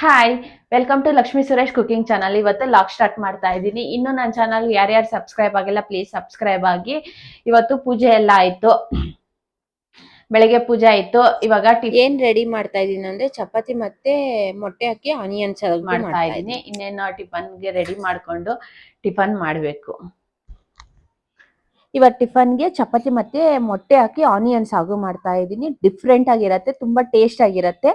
Hi welcome to Lakshmi Suresh cooking channel ಇವತ್ತು vlog start ಮಾಡ್ತಾ ಇದ್ದೀನಿ. ಇನ್ನು ನನ್ನ ಚಾನಲ್ ಯಾರ್ಯಾರು ಸಬ್ಸ್ಕ್ರೈಬ್ ಆಗಿಲ್ಲ ಪ್ಲೀಸ್ ಸಬ್ಸ್ಕ್ರೈಬ್ ಆಗಿ. ಇವತ್ತು ಪೂಜೆ ಎಲ್ಲ ಆಯ್ತು. ಬೆಳಗ್ಗೆ ಪೂಜೆ ಆಯ್ತು. ಇವಾಗ ಟಿಫನ್ ಏನ್ ರೆಡಿ ಮಾಡ್ತಾ ಇದ್ದೀನಿ ಅಂದ್ರೆ ಚಪಾತಿ ಮತ್ತೆ ಮೊಟ್ಟೆ ಹಾಕಿ ಆನಿಯನ್ ಸರ್ವ್ ಮಾಡ್ತಾ ಇದ್ದೀನಿ. ಇನ್ನೇನು ಟಿಫನ್ಗೆ ರೆಡಿ ಮಾಡ್ಕೊಂಡು ಟಿಫನ್ ಮಾಡಬೇಕು. ಇವತ್ತು ಟಿಫನ್ಗೆ ಚಪಾತಿ ಮತ್ತೆ ಮೊಟ್ಟೆ ಹಾಕಿ ಆನಿಯನ್ ಸಾಗು ಮಾಡ್ತಾ ಇದ್ದೀನಿ. ಡಿಫ್ರೆಂಟ್ ಆಗಿರತ್ತೆ, ತುಂಬಾ ಟೇಸ್ಟ್ ಆಗಿರತ್ತೆ.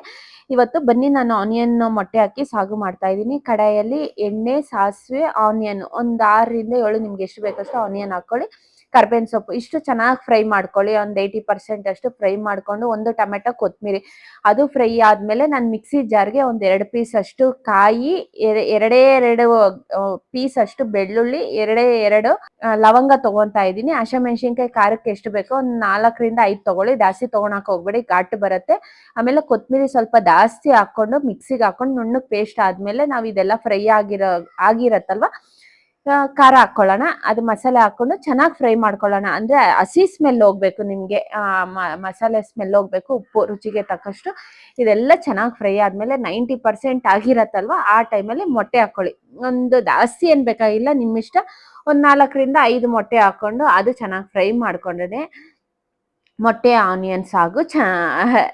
ಇವತ್ತು ಬನ್ನಿ ನಾನು ಆನಿಯನ್ ಮೊಟ್ಟೆ ಹಾಕಿ ಸಾಗು ಮಾಡ್ತಾ ಇದ್ದೀನಿ. ಕಡಾಯಲ್ಲಿ ಎಣ್ಣೆ, ಸಾಸಿವೆ, ಆನಿಯನ್ ಒಂದ್ ಆರರಿಂದ ಏಳು ನಿಮ್ಗೆ ಎಷ್ಟು ಬೇಕಷ್ಟು ಆನಿಯನ್ ಹಾಕೊಳ್ಳಿ. ಕರ್ಬೇವಿನ ಸೊಪ್ಪು, ಇಷ್ಟು ಚೆನ್ನಾಗಿ ಫ್ರೈ ಮಾಡ್ಕೊಳ್ಳಿ, ಒಂದು ಏಯ್ಟಿ ಪರ್ಸೆಂಟ್ ಅಷ್ಟು ಫ್ರೈ ಮಾಡ್ಕೊಂಡು ಒಂದು ಟೊಮೆಟೊ ಕೊತ್ತಂಬರಿ ಅದು ಫ್ರೈ ಆದಮೇಲೆ ನಾನು ಮಿಕ್ಸಿ ಜಾರ್ಗೆ ಒಂದು ಎರಡು ಪೀಸ್ ಅಷ್ಟು ಕಾಯಿ ಎರಡೇ ಎರಡು ಪೀಸ್ ಅಷ್ಟು ಬೆಳ್ಳುಳ್ಳಿ, ಎರಡೇ ಎರಡು ಲವಂಗ ತಗೊಂತಾ ಇದ್ದೀನಿ. ಹಸಿಮೆಣಸಿನ್ಕಾಯಿ ಖಾರಕ್ಕೆ ಎಷ್ಟು ಬೇಕೋ ಒಂದು ನಾಲ್ಕರಿಂದ ಐದು ತಗೊಳ್ಳಿ. ಜಾಸ್ತಿ ತಗೊಳಕ್ ಹೋಗ್ಬೇಡಿ, ಘಾಟ್ ಬರುತ್ತೆ. ಆಮೇಲೆ ಕೊತ್ತಂಬರಿ ಸ್ವಲ್ಪ ಜಾಸ್ತಿ ಹಾಕೊಂಡು ಮಿಕ್ಸಿಗೆ ಹಾಕೊಂಡು ನುಣ್ಣಗೆ ಪೇಸ್ಟ್ ಆದಮೇಲೆ ನಾವು ಇದೆಲ್ಲ ಫ್ರೈ ಆಗಿರೋ, ಆಗಿರತ್ತಲ್ವಾ? ಖಾರ ಹಾಕೊಳ್ಳೋಣ. ಅದು ಮಸಾಲೆ ಹಾಕೊಂಡು ಚೆನ್ನಾಗಿ ಫ್ರೈ ಮಾಡ್ಕೊಳ್ಳೋಣ. ಅಂದ್ರೆ ಹಸಿ ಸ್ಮೆಲ್ ಹೋಗ್ಬೇಕು ನಿಮ್ಗೆ. ಮಸಾಲೆ ಸ್ಮೆಲ್ ಹೋಗ್ಬೇಕು, ಉಪ್ಪು, ರುಚಿಗೆ ತಕ್ಕಷ್ಟು. ಇದೆಲ್ಲ ಚೆನ್ನಾಗಿ ಫ್ರೈ ಆದ್ಮೇಲೆ ನೈಂಟಿ ಪರ್ಸೆಂಟ್ ಆಗಿರತ್ತಲ್ವ, ಆ ಟೈಮಲ್ಲಿ ಮೊಟ್ಟೆ ಹಾಕೊಳ್ಳಿ. ಒಂದು ಜಾಸ್ತಿ ಏನ್ ಬೇಕಾಗಿಲ್ಲ, ನಿಮ್ಮಿಷ್ಟ. ಒಂದ್ ನಾಲ್ಕರಿಂದ ಐದು ಮೊಟ್ಟೆ ಹಾಕೊಂಡು ಅದು ಚೆನ್ನಾಗಿ ಫ್ರೈ ಮಾಡ್ಕೊಂಡ್ರೆ ಮೊಟ್ಟೆ, ಆನಿಯನ್, ಸಾಗು ಚ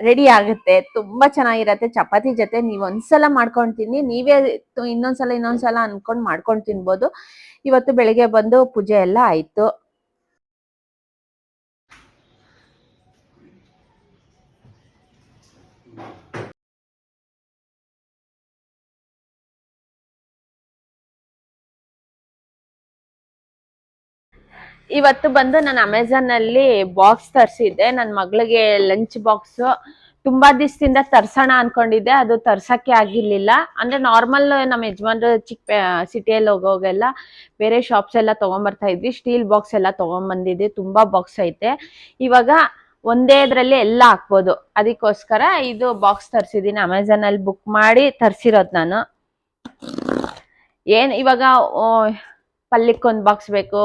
ರೆಡಿ ಆಗುತ್ತೆ. ತುಂಬಾ ಚೆನ್ನಾಗಿರತ್ತೆ. ಚಪಾತಿ ಜೊತೆ ನೀವು ಒಂದ್ಸಲ ಮಾಡ್ಕೊಂಡ್ ತಿನ್ನಿ ನೀವೇ ಇನ್ನೊಂದ್ಸಲ ಇನ್ನೊಂದ್ಸಲ ಅನ್ಕೊಂಡ್ ಮಾಡ್ಕೊಂಡ್ ತಿನ್ಬೋದು. ಇವತ್ತು ಬೆಳಿಗ್ಗೆ ಬಂದು ಪೂಜೆ ಎಲ್ಲ ಆಯ್ತು. ಇವತ್ತು ಬಂದು ನಾನು ಅಮೆಝಾನ್ ಅಲ್ಲಿ ಬಾಕ್ಸ್ ತರಿಸಿದ್ದೆ. ನನ್ನ ಮಗಳಿಗೆ ಲಂಚ್ ಬಾಕ್ಸ್. ತುಂಬಾ ದಿವಸದಿಂದ ತರ್ಸೋಣ ಅನ್ಕೊಂಡಿದ್ದೆ. ಅದು ತರ್ಸಕ್ಕೆ ಆಗಿರ್ಲಿಲ್ಲ. ಅಂದ್ರೆ ನಾರ್ಮಲ್ ನಮ್ಮ ಯಜಮಾನ್ರು ಚಿಕ್ಕ ಸಿಟಿಯಲ್ಲಿ ಹೋಗೋಗೆಲ್ಲ ಬೇರೆ ಶಾಪ್ಸ್ ಎಲ್ಲ ತಗೊಂಬರ್ತಾ ಇದ್ವಿ. ಸ್ಟೀಲ್ ಬಾಕ್ಸ್ ಎಲ್ಲ ತಗೊಂಡ್ಬಂದಿದ್ವಿ ತುಂಬಾ ಬಾಕ್ಸ್ ಐತೆ. ಇವಾಗ ಒಂದೇ ಇದ್ರಲ್ಲಿ ಎಲ್ಲ ಹಾಕ್ಬೋದು. ಅದಕ್ಕೋಸ್ಕರ ಇದು ಬಾಕ್ಸ್ ತರಿಸಿದ್ದೀನಿ. ಅಮೆಝಾನ್ ಅಲ್ಲಿ ಬುಕ್ ಮಾಡಿ ತರ್ಸಿರೋದು ನಾನು. ಏನ್ ಇವಾಗ ಪಲ್ಯಕ್ಕೊಂದ್ ಬಾಕ್ಸ್ ಬೇಕು,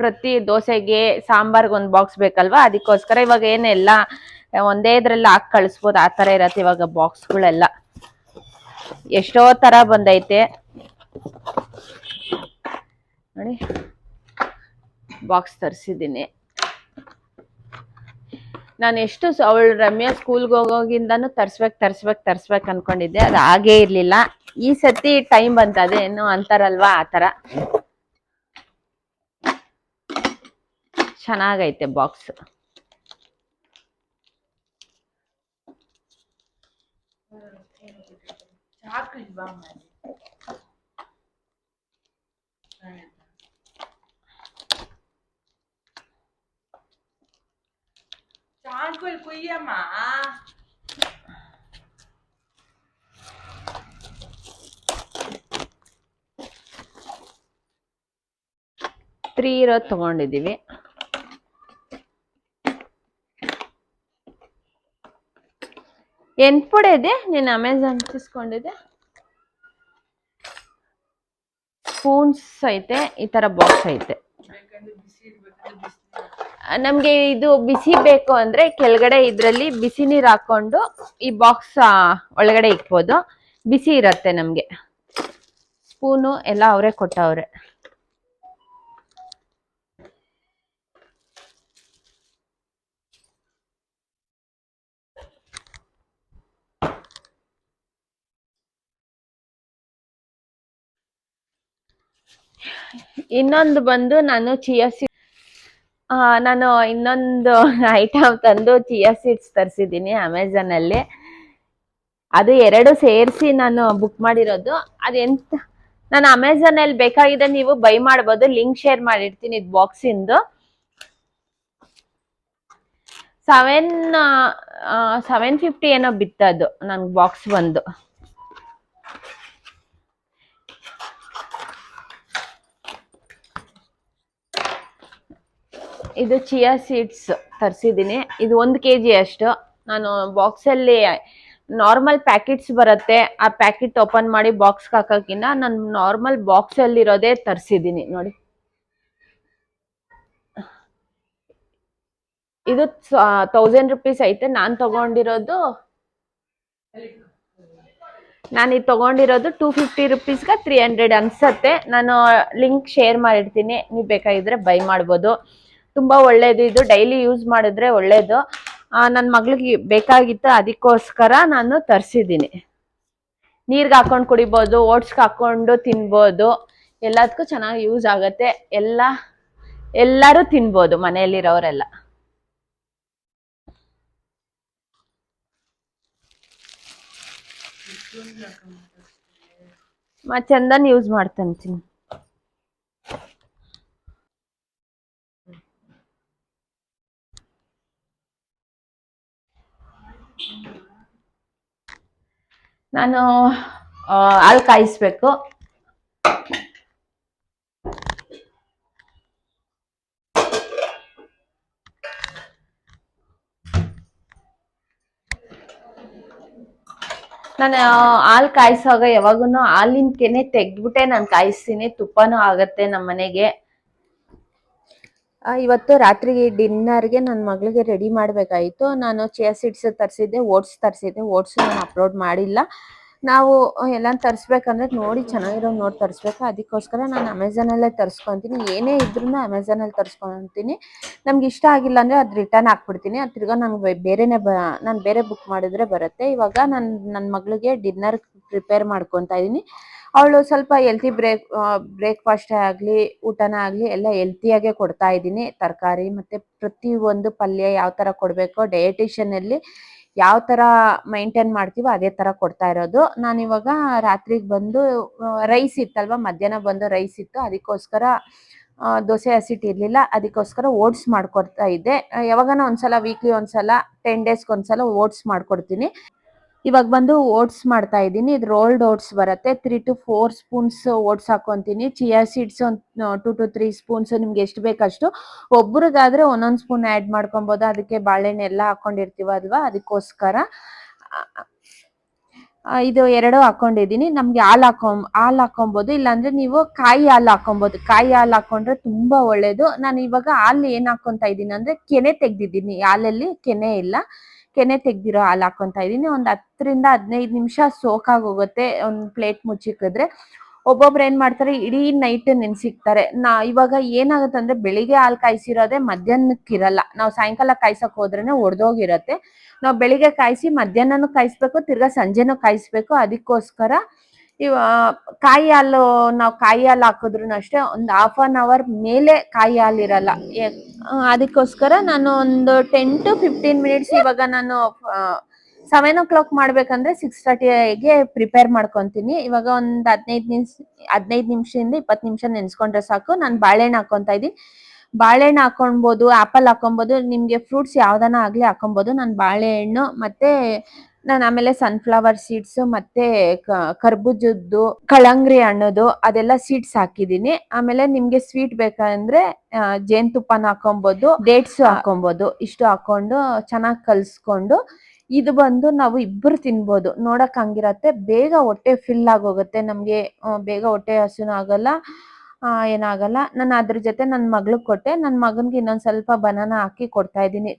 ಪ್ರತಿ ದೋಸೆಗೆ ಸಾಂಬಾರ್ಗೆ ಒಂದ್ ಬಾಕ್ಸ್ ಬೇಕಲ್ವಾ? ಅದಕ್ಕೋಸ್ಕರ ಇವಾಗ ಏನೆಲ್ಲ, ಒಂದೇ ಇದ್ರಲ್ಲಿ ಹಾಕಿ ಕಳಿಸ್ಬೋದು, ಆ ತರ ಇರತ್ತೆ ಇವಾಗ ಬಾಕ್ಸ್ಗಳೆಲ್ಲ ಎಷ್ಟೋ ತರ ಬಂದೈತೆ. ನೋಡಿ ಬಾಕ್ಸ್ ತರಿಸಿದ್ದೀನಿ. ನಾನು ಎಷ್ಟು ಅವಳು ರಮ್ಯಾ ಸ್ಕೂಲ್ಗೆ ಹೋಗೋಗಿಂದನೂ ತರ್ಸ್ಬೇಕು ತರ್ಸ್ಬೇಕು ತರ್ಸ್ಬೇಕು ಅನ್ಕೊಂಡಿದ್ದೆ. ಅದು ಹಾಗೇ ಇರಲಿಲ್ಲ. ಈ ಸತಿ ಟೈಮ್ ಬಂತ ಅದೇನು ಅಂತಾರಲ್ವಾ, ಆ ತರ ಚೆನ್ನಾಗೈತೆ ಬಾಕ್ಸ್. ಚಾಕುಲ್ ಕುಯ್ಯಮ್ಮ. ತ್ರೀ ಇರೋದು ತೊಗೊಂಡಿದ್ದೀವಿ. ಎಂಟ್ ಪುಡೆ ಇದೆ? ನೀನು ಅಮೆಝಾನ್ ತಿಸ್ಕೊಂಡಿದ್ದೆ? ಸ್ಪೂನ್ಸ್ ಐತೆ, ಈ ತರ ಬಾಕ್ಸ್ ಐತೆ. ನಮ್ಗೆ ಇದು ಬಿಸಿ ಬೇಕು ಅಂದ್ರೆ ಕೆಳಗಡೆ ಇದ್ರಲ್ಲಿ ಬಿಸಿ ನೀರ್ ಹಾಕೊಂಡು ಈ ಬಾಕ್ಸ್ ಒಳಗಡೆ ಇಕ್ಬೋದು. ಬಿಸಿ ಇರತ್ತೆ ನಮ್ಗೆ. ಸ್ಪೂನು ಎಲ್ಲ ಅವರೇ ಕೊಟ್ಟವ್ರೆ. ಇನ್ನೊಂದು ಬಂದು ನಾನು ಚಿಯಾ ಸೀಡ್ ನಾನು ಇನ್ನೊಂದು ಐಟಮ್ ತಂದು ಚಿಯಾ ಸೀಡ್ಸ್ ತರಿಸಿದ್ದೀನಿ ಅಮೆಝಾನ್ ಅಲ್ಲಿ ಅದು ಎರಡು ಸೇರಿಸಿ ನಾನು ಬುಕ್ ಮಾಡಿರೋದು. ಅದೆಂತ ನಾನು ಅಮೆಝಾನ್ ಅಲ್ಲಿ ಬೇಕಾಗಿದೆ ನೀವು ಬೈ ಮಾಡ್ಬೋದು. ಲಿಂಕ್ ಶೇರ್ ಮಾಡಿರ್ತೀನಿ ಇದು ಬಾಕ್ಸ್ ಇಂದು ಸೆವೆನ್ ಸೆವೆನ್ ಫಿಫ್ಟಿ ಏನೋ ಬಿತ್ತದು ನನ್ಗೆ ಬಾಕ್ಸ್ ಬಂದು. ಇದು ಚಿಯಾ ಸೀಡ್ಸ್ ತರಿಸಿದ್ದೀನಿ. ಇದು ಒಂದು ಕೆ ಜಿ ಅಷ್ಟು. ನಾನು ಬಾಕ್ಸಲ್ಲಿ ನಾರ್ಮಲ್ ಪ್ಯಾಕೆಟ್ಸ್ ಬರುತ್ತೆ. ಆ ಪ್ಯಾಕೆಟ್ ಓಪನ್ ಮಾಡಿ ಬಾಕ್ಸ್ಗೆ ಹಾಕೋಕ್ಕಿಂತ ನಾನು ನಾರ್ಮಲ್ ಬಾಕ್ಸಲ್ಲಿರೋದೇ ತರಿಸಿದ್ದೀನಿ. ನೋಡಿ. ಇದು ತೌಸಂಡ್ ರುಪೀಸ್ ಐತೆ. ನಾನು ತಗೊಂಡಿರೋದು ನಾನು ಇದು ತಗೊಂಡಿರೋದು ಟೂ ಫಿಫ್ಟಿ ರುಪೀಸ್ಗೆ ತ್ರೀ ಹಂಡ್ರೆಡ್ ಅನ್ಸತ್ತೆ. ನಾನು ಲಿಂಕ್ ಶೇರ್ ಮಾಡಿರ್ತೀನಿ. ನೀವು ಬೇಕಾಗಿದ್ದರೆ ಬೈ ಮಾಡ್ಬೋದು. ತುಂಬ ಒಳ್ಳೇದು. ಇದು ಡೈಲಿ ಯೂಸ್ ಮಾಡಿದ್ರೆ ಒಳ್ಳೇದು. ನನ್ನ ಮಗಳಿಗೆ ಬೇಕಾಗಿತ್ತು ಅದಕ್ಕೋಸ್ಕರ ನಾನು ತರಿಸಿದ್ದೀನಿ. ನೀರ್ಗೆ ಹಾಕೊಂಡು ಕುಡಿಬೋದು, ಓಟ್ಸ್ಗೆ ಹಾಕೊಂಡು ತಿನ್ಬೋದು. ಎಲ್ಲದಕ್ಕೂ ಚೆನ್ನಾಗಿ ಯೂಸ್ ಆಗುತ್ತೆ. ಎಲ್ಲ, ಎಲ್ಲರೂ ತಿನ್ಬೋದು ಮನೆಯಲ್ಲಿರೋರೆಲ್ಲ. ಮತ್ತೆ ಚಂದನ್ ಯೂಸ್ ಮಾಡ್ತಂತೀನಿ ನಾನು ಹಾಲು ಕಾಯಿಸ್ಬೇಕು. ನಾನು ಹಾಲು ಕಾಯಿಸುವಾಗ ಯಾವಾಗೂ ಹಾಲಿನ ಕೆನೆ ತೆಗ್ದ್ಬಿಟ್ಟೆ ನಾನು ಕಾಯಿಸ್ತೀನಿ. ತುಪ್ಪನೂ ಆಗತ್ತೆ ನಮ್ಮ ಮನೆಗೆ ಆ, ಇವತ್ತು ರಾತ್ರಿಗೆ ಡಿನ್ನರ್ಗೆ ನನ್ನ ಮಗಳಿಗೆ ರೆಡಿ ಮಾಡಬೇಕಾಯಿತು. ನಾನು ಚಿಯಾ ಸೀಡ್ಸ್ ತರಿಸಿದ್ದೆ, ಓಟ್ಸ್ ತರಿಸಿದ್ದೆ, ಓಟ್ಸ್ ನಾನು ಅಪ್ಲೋಡ್ ಮಾಡಿಲ್ಲ. ನಾವು ಎಲ್ಲ ತರಿಸ್ಬೇಕಂದ್ರೆ ನೋಡಿ ಚೆನ್ನಾಗಿರೋ ನೋಡಿ ತರಿಸ್ಬೇಕು. ಅದಕ್ಕೋಸ್ಕರ ನಾನು ಅಮೆಝಾನಲ್ಲೇ ತರಿಸ್ಕೊತೀನಿ. ಏನೇ ಇದ್ರೂ ಅಮೆಝಾನಲ್ಲಿ ತರಿಸ್ಕೊತೀನಿ. ನಮ್ಗೆ ಇಷ್ಟ ಆಗಿಲ್ಲ ಅಂದರೆ ಅದು ರಿಟರ್ನ್ ಹಾಕ್ಬಿಡ್ತೀನಿ. ಅದು ತಿರ್ಗಾ ನನಗೆ ಬೇರೆನೇ ಬ, ನಾನು ಬೇರೆ ಬುಕ್ ಮಾಡಿದ್ರೆ ಬರುತ್ತೆ. ಇವಾಗ ನಾನು ನನ್ನ ಮಗಳಿಗೆ ಡಿನ್ನರ್ ಪ್ರಿಪೇರ್ ಮಾಡ್ಕೊತಾ ಇದ್ದೀನಿ ಅವಳು ಸ್ವಲ್ಪ ಹೆಲ್ತಿ ಬ್ರೇಕ್ ಬ್ರೇಕ್ಫಾಸ್ಟೇ ಆಗಲಿ, ಊಟನ ಆಗಲಿ ಎಲ್ಲ ಹೆಲ್ತಿಯಾಗೆ ಕೊಡ್ತಾ ಇದ್ದೀನಿ. ತರಕಾರಿ ಮತ್ತು ಪ್ರತಿಯೊಂದು ಪಲ್ಯ ಯಾವ ಥರ ಕೊಡಬೇಕೋ ಡಯಟಿಷನಲ್ಲಿ ಯಾವ ಥರ ಮೈಂಟೈನ್ ಮಾಡ್ತೀವೋ ಅದೇ ಥರ ಕೊಡ್ತಾ ಇರೋದು. ನಾನಿವಾಗ ರಾತ್ರಿಗೆ ಬಂದು ರೈಸ್ ಇತ್ತಲ್ವ, ಮಧ್ಯಾಹ್ನ ಬಂದು ರೈಸ್ ಇತ್ತು. ಅದಕ್ಕೋಸ್ಕರ ದೋಸೆ ಹಸಿಟ್ಟು ಇರಲಿಲ್ಲ. ಅದಕ್ಕೋಸ್ಕರ ಓಟ್ಸ್ ಮಾಡ್ಕೊಡ್ತಾ ಇದ್ದೆ. ಯಾವಾಗನ ಒಂದ್ಸಲ ವೀಕ್ಲಿ ಒಂದ್ಸಲ ಟೆನ್ ಡೇಸ್ಗೆ ಒಂದ್ಸಲ ಓಟ್ಸ್ ಮಾಡ್ಕೊಡ್ತೀನಿ. ಇವಾಗ ಬಂದು ಓಟ್ಸ್ ಮಾಡ್ತಾ ಇದ್ದೀನಿ. ಇದು ರೋಲ್ಡ್ ಓಟ್ಸ್ ಬರುತ್ತೆ. Three to four spoons oats ಹಾಕೊಂತೀನಿ. Chia seeds ಒಂದು ಟು ಟು ತ್ರೀ ಸ್ಪೂನ್ಸ್ ನಿಮ್ಗೆ ಎಷ್ಟು ಬೇಕಷ್ಟು. ಒಬ್ರಿಗಾದ್ರೆ ಒಂದೊಂದು ಸ್ಪೂನ್ ಆ್ಯಡ್ ಮಾಡ್ಕೊಬೋದು. ಅದಕ್ಕೆ ಬಾಳೆಹಣ್ಣು ಎಲ್ಲ ಹಾಕೊಂಡಿರ್ತೀವಲ್ವಾ ಅದಕ್ಕೋಸ್ಕರ. ಆ, ಇದು ಎರಡು ಹಾಕೊಂಡಿದ್ದೀನಿ. ನಮ್ಗೆ ಹಾಲು ಹಾಕೊ ಹಾಲು ಹಾಕೊಬೋದು. ಇಲ್ಲಾಂದ್ರೆ ನೀವು ಕಾಯಿ ಹಾಲು ಹಾಕೊಬೋದು. ಕಾಯಿ ಹಾಲು ಹಾಕೊಂಡ್ರೆ ತುಂಬಾ ಒಳ್ಳೇದು. ನಾನು ಇವಾಗ ಹಾಲು ಏನ್ ಹಾಕೊಂತ ಇದ್ದೀನಿ ಅಂದ್ರೆ ಕೆನೆ ತೆಗ್ದಿದ್ದೀನಿ. ಹಾಲಲ್ಲಿ ಕೆನೆ ಇಲ್ಲ. ಕೆನೆ ತೆಗ್ದಿರೋ ಹಾಲು ಹಾಕೊಂತ ಇದೀನಿ ಒಂದ್ ಹತ್ತರಿಂದ ಹದಿನೈದು ನಿಮಿಷ ಸೋಕಾಗಿ ಹೋಗುತ್ತೆ. ಒಂದ್ ಪ್ಲೇಟ್ ಮುಚ್ಚಿಕ್ಕಿದ್ರೆ ಒಬ್ಬೊಬ್ರು ಏನ್ ಮಾಡ್ತಾರೆ? ಇಡೀ ನೈಟ್ ನೆನ್ಸಿಕ್ತಾರೆ ನಾ ಇವಾಗ ಏನಾಗುತ್ತೆ ಅಂದ್ರೆ ಬೆಳಿಗ್ಗೆ ಹಾಲು ಕಾಯಿಸಿರೋದೇ ಮಧ್ಯಾಹ್ನಕ್ಕಿರಲ್ಲ. ನಾವು ಸಾಯಂಕಾಲ ಕಾಯ್ಸಕ್ ಹೋದ್ರೇನೆ ಒಡ್ದೋಗಿರತ್ತೆ. ನಾವು ಬೆಳಿಗ್ಗೆ ಕಾಯಿಸಿ ಮಧ್ಯಾಹ್ನನೂ ಕಾಯಿಸ್ಬೇಕು, ತಿರ್ಗಾ ಸಂಜೆನೂ ಕಾಯಿಸ್ಬೇಕು. ಅದಕ್ಕೋಸ್ಕರ ಇವ ಕಾಯಿ ಹಾಲು, ನಾವು ಕಾಯಿ ಹಾಲು ಹಾಕಿದ್ರು ಅಷ್ಟೇ, ಒಂದು ಹಾಫ್ ಅನ್ ಅವರ್ ಮೇಲೆ ಕಾಯಿ ಹಾಲು ಇರಲ್ಲ. ಅದಕ್ಕೋಸ್ಕರ ನಾನು ಒಂದು ಟೆನ್ ಟು ಫಿಫ್ಟೀನ್ ಮಿನಿಟ್ಸ್ ಇವಾಗ ನಾನು ಸೆವೆನ್ ಓ ಕ್ಲಾಕ್ ಮಾಡ್ಬೇಕಂದ್ರೆ ಸಿಕ್ಸ್ ತರ್ಟಿಗೆ ಪ್ರಿಪೇರ್ ಮಾಡ್ಕೊಂತೀನಿ. ಇವಾಗ ಒಂದು ಹದಿನೈದು ನಿಮಿಷ, ಹದಿನೈದು ನಿಮಿಷದಿಂದ ಇಪ್ಪತ್ತು ನಿಮಿಷ ನೆನ್ಸ್ಕೊಂಡ್ರೆ ಸಾಕು. ನಾನು ಬಾಳೆಹಣ್ಣು ಹಾಕೊಂತ ಇದ್ದೀನಿ. ಬಾಳೆಹಣ್ಣು ಹಾಕೊಳ್ಬೋದು ಆಪಲ್ ಹಾಕೊಂಬೋದು, ನಿಮ್ಗೆ ಫ್ರೂಟ್ಸ್ ಯಾವ್ದನ ಆಗ್ಲಿ ಹಾಕೊಬೋದು. ನಾನು ಬಾಳೆಹಣ್ಣು ಮತ್ತೆ ನಾನು ಆಮೇಲೆ ಸನ್ಫ್ಲವರ್ ಸೀಡ್ಸ್ ಮತ್ತೆ ಕರ್ಬುಜದ್ದು ಕಳಂಗ್ರಿ ಹಣ್ಣದು ಅದೆಲ್ಲ ಸೀಡ್ಸ್ ಹಾಕಿದೀನಿ. ಆಮೇಲೆ ನಿಮ್ಗೆ ಸ್ವೀಟ್ ಬೇಕಂದ್ರೆ ಜೇನ್ತುಪ್ಪನ ಹಾಕೊಂಬೋದು ಡೇಟ್ಸ್ ಹಾಕೊಬೋದು ಇಷ್ಟು ಹಾಕೊಂಡು ಚೆನ್ನಾಗಿ ಕಲ್ಸ್ಕೊಂಡು ಇದು ಬಂದು ನಾವು ಇಬ್ಬರು ತಿನ್ಬೋದು. ನೋಡಕ್ ಹಂಗಿರತ್ತೆ. ಬೇಗ ಹೊಟ್ಟೆ ಫಿಲ್ ಆಗೋಗುತ್ತೆ ನಮ್ಗೆ. ಬೇಗ ಹೊಟ್ಟೆ ಹಸುನು ಆಗಲ್ಲ ಆ, ಏನಾಗಲ್ಲ. ನಾನು ಅದ್ರ ಜೊತೆ ನನ್ನ ಮಗಳಿಗೆ ಕೊಟ್ಟೆ. ನನ್ನ ಮಗನಿಗೆ ಇನ್ನೊಂದು ಸ್ವಲ್ಪ ಬನಾನ ಹಾಕಿ ಕೊಡ್ತಾ ಇದ್ದೀನಿ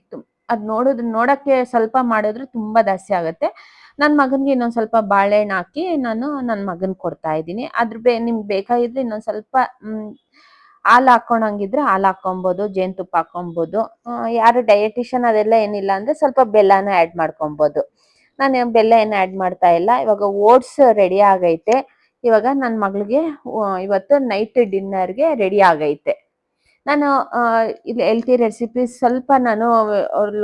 ಅದ್ ನೋಡಿದ್ರೆ ನೋಡಕ್ಕೆ ಸ್ವಲ್ಪ ಮಾಡಿದ್ರೆ ತುಂಬಾ ಜಾಸ್ತಿ ಆಗುತ್ತೆ. ನನ್ನ ಮಗನ್ಗೆ ಇನ್ನೊಂದ್ ಸ್ವಲ್ಪ ಬಾಳೆಹಣ್ಣು ಹಾಕಿ ನಾನು ನನ್ನ ಮಗನ್ ಕೊಡ್ತಾ ಇದ್ದೀನಿ. ಅದ್ರ ಬೇ, ನಿಮ್ಗೆ ಬೇಕಾಗಿದ್ರೆ ಇನ್ನೊಂದ್ ಸ್ವಲ್ಪ, ಹ್ಮ್, ಹಾಲು ಹಾಕೊಂಡಂಗಿದ್ರೆ ಹಾಲು ಹಾಕೊಂಬೋದು ಜೇನುತುಪ್ಪ ಹಾಕೊಬೋದು. ಯಾರು ಡಯಟಿಷಿಯನ್ ಅದೆಲ್ಲ ಏನಿಲ್ಲ ಅಂದ್ರೆ ಸ್ವಲ್ಪ ಬೆಲ್ಲನ ಆ್ಯಡ್ ಮಾಡ್ಕೊಬೋದು. ನಾನು ಬೆಲ್ಲ ಏನು ಆ್ಯಡ್ ಮಾಡ್ತಾ ಇಲ್ಲ. ಇವಾಗ ಓಟ್ಸ್ ರೆಡಿ ಆಗೈತೆ. ಇವಾಗ ನನ್ನ ಮಗಳಿಗೆ ಇವತ್ತು ನೈಟ್ ಡಿನ್ನರ್ಗೆ ರೆಡಿ ಆಗೈತೆ. ನಾನು ಇಲ್ಲಿ ಹೆಲ್ತಿ ರೆಸಿಪೀಸ್ ಸ್ವಲ್ಪ ನಾನು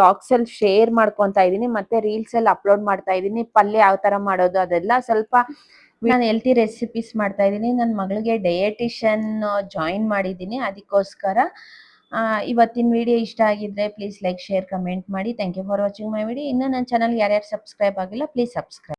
ಲಾಕ್ಸ್ ಅಲ್ಲಿ ಶೇರ್ ಮಾಡ್ಕೊತ ಇದ್ದೀನಿ ಮತ್ತೆ ರೀಲ್ಸ್ ಅಲ್ಲಿ ಅಪ್ಲೋಡ್ ಮಾಡ್ತಾ ಇದ್ದೀನಿ. ಪಲ್ಯ ಯಾವ ತರ ಮಾಡೋದು ಅದೆಲ್ಲ ಸ್ವಲ್ಪ ನಾನು ಹೆಲ್ತಿ ರೆಸಿಪೀಸ್ ಮಾಡ್ತಾ ಇದ್ದೀನಿ. ನನ್ನ ಮಗಳಿಗೆ ಡಯಟಿಷನ್ ಜಾಯಿನ್ ಮಾಡಿದ್ದೀನಿ ಅದಕ್ಕೋಸ್ಕರ. ಆ, ಇವತ್ತಿನ ವಿಡಿಯೋ ಇಷ್ಟ ಆಗಿದ್ರೆ ಪ್ಲೀಸ್ ಲೈಕ್ ಶೇರ್ ಕಮೆಂಟ್ ಮಾಡಿ. Thank you for watching my video ಇನ್ನು ನನ್ನ ಚಾನಲ್ ಯಾರ್ಯಾರು ಸಬ್ಸ್ಕ್ರೈಬ್ ಆಗಿಲ್ಲ ಪ್ಲೀಸ್ ಸಬ್ಸ್ಕ್ರೈಬ್